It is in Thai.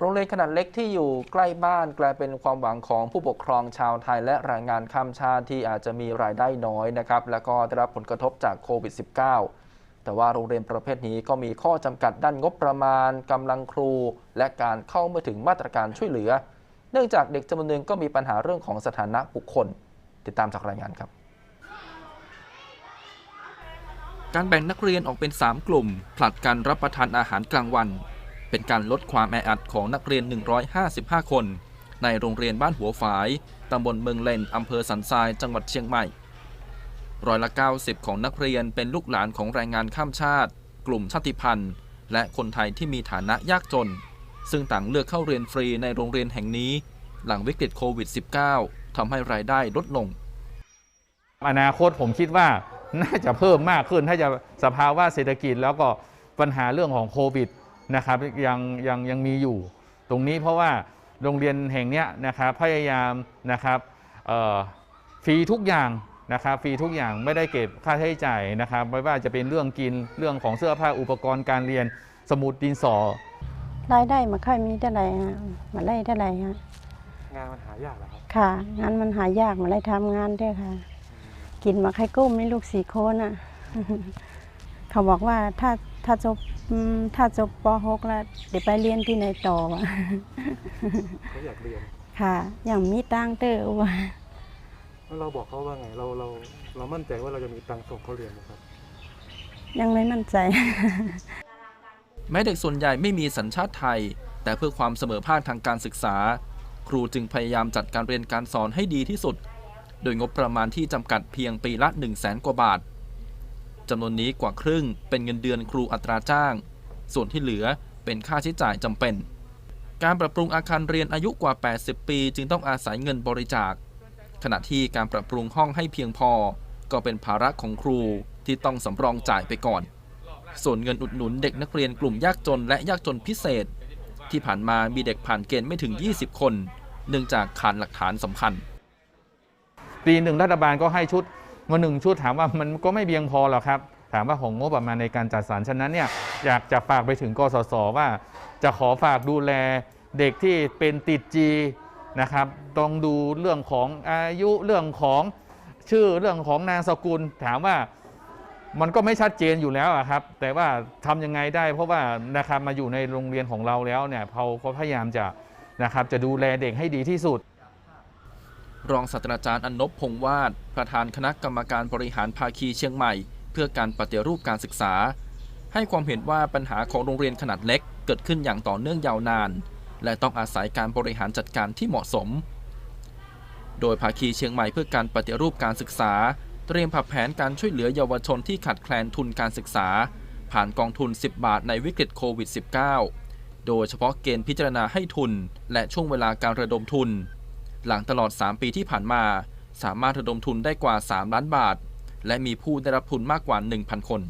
โรงเรียนขนาดเล็กที่อยู่ใกล้บ้านกลายเป็นความหวังของผู้ปกครองชาวไทยและแรงงานข้ามชาติที่อาจจะมีรายได้น้อยนะครับ แล้วก็ได้รับผลกระทบจากโควิด -19 แต่ว่าโรงเรียนประเภทนี้ก็มีข้อจำกัดด้านงบประมาณกำลังครู และการเข้าม่ถึงมาตรการช่วยเหลือ เนื่องจากเด็กจำนวนหนึ่งก็มีปัญหาเรื่องของสถานะบุคคล ติดตามจากรายงานครับ การแบ่งนักเรียนออกเป็น 3 กลุ่มผลัดกันรับประทานอาหารกลางวัน เป็นการลดความแออัดของนักเรียน 155 คน ในโรงเรียนบ้านหัวฝาย ตำบลเมืองเลนอำเภอสันทราย จังหวัดเชียงใหม่ ร้อยละ 90 ของนักเรียนเป็นลูกหลานของแรงงานข้ามชาติ กลุ่มชาติพันธุ์ และคนไทยที่มีฐานะยากจน ซึ่งต่างเลือกเข้าเรียนฟรีในโรงเรียนแห่งนี้ หลังวิกฤตโควิด -19 ทำให้รายได้ลดลง อนาคตผมคิดว่าน่าจะเพิ่มมากขึ้นถ้าจะสภาวะเศรษฐกิจแล้วก็ปัญหาเรื่องของโควิด นะครับยังยังยังมีอยู่ ตรงนี้เพราะว่าโรงเรียนแห่งเนี้ยนะครับพยายามนะครับเอ่อฟรีทุกอย่างนะครับฟรีทุกอย่างไม่ได้เก็บค่าใช้จ่ายนะครับไม่ว่าจะเป็นเรื่องกินเรื่องของเสื้อผ้าอุปกรณ์การเรียนสมุดดินสอรายได้มาค่อยมีเท่าไหร่ฮะมาไล่เท่าไหร่ฮะงานมันหายากเหรอครับค่ะงานมันหายากมาไล่ทำงานด้วยค่ะ กินมาไข่กุ้มนี่ลูกสี่คนอะ เขาบอกว่าถ้าถ้าจบอืมถ้าจบป .6 แล้วเดี๋ยวไปเรียนที่ไหนต่อวะเขาอยากเรียนค่ะ อย่างมีตังค์เตอวะแล้วเราบอกเขาว่าไง เราเราเรามั่นใจว่าเราจะมีตังค์ส่งเขาเรียนนะครับ ยังไม่มั่นใจ แม้เด็กส่วนใหญ่ไม่มีสัญชาติไทย แต่เพื่อความเสมอภาคทางการศึกษา ครูจึงพยายามจัดการเรียนการสอนให้ดีที่สุด โดยงบประมาณที่จำกัดเพียงปีละ 1 0 0 0 0แสนกว่าบาท จำนวนนี้กว่าครึ่งเป็นเงินเดือนครูอัตราจ้าง ส่วนที่เหลือเป็นค่าใช้จ่ายจำเป็น การปรับปรุงอาคารเรียนอายุกว่า 80 ปี จึงต้องอาศัยเงินบริจาค ขณะที่การปรับปรุงห้องให้เพียงพอ ก็เป็นภาระของครูที่ต้องสำรองจ่ายไปก่อน ส่วนเงินอุดหนุนเด็กนักเรียนกลุ่มยากจนและยากจนพิเศษ ที่ผ่านมามีเด็กผ่านเกณฑ์ไม่ถึง 20 คน เนื่องจากขาดหลักฐานสำคัญ ปีหนึ่งรัฐบาลก็ให้ชุด มาหนึ่งชุดถามว่ามันก็ไม่เพียงพอหรอกครับ ถามว่าของงบประมาณในการจัดสรรฉะนั้นเนี่ยอยากจะฝากไปถึงกสศว่า จะขอฝากดูแลเด็กที่เป็นติดจีนะครับต้องดูเรื่องของอายุเรื่องของชื่อเรื่องของนามสกุล ถามว่ามันก็ไม่ชัดเจนอยู่แล้วครับ แต่ว่าทำยังไงได้ เพราะว่านะครับมาอยู่ในโรงเรียนของเราแล้วเนี่ยเราพยายามจะนะครับจะดูแลเด็กให้ดีที่สุด รองศาสตราจารย์อนนบพงวาดประธานคณะกรรมการบริหารภาคีเชียงใหม่ เพื่อการปฏิรูปการศึกษา ให้ความเห็นว่าปัญหาของโรงเรียนขนาดเล็กเกิดขึ้นอย่างต่อเนื่องยาวนาน และต้องอาศัยการบริหารจัดการที่เหมาะสม โดยภาคีเชียงใหม่เพื่อการปฏิรูปการศึกษา เตรียมผับแผนการช่วยเหลือเยาวชนที่ขาดแคลนทุนการศึกษา ผ่านกองทุน 10 บาทในวิกฤตโควิด -19 โดยเฉพาะเกณฑ์พิจารณาให้ทุน และช่วงเวลาการระดมทุน หลังตลอด 3 ปีที่ผ่านมา สามารถระดมทุนได้กว่า 3 ล้านบาท และมีผู้ได้รับทุนมากกว่า 1,000 คน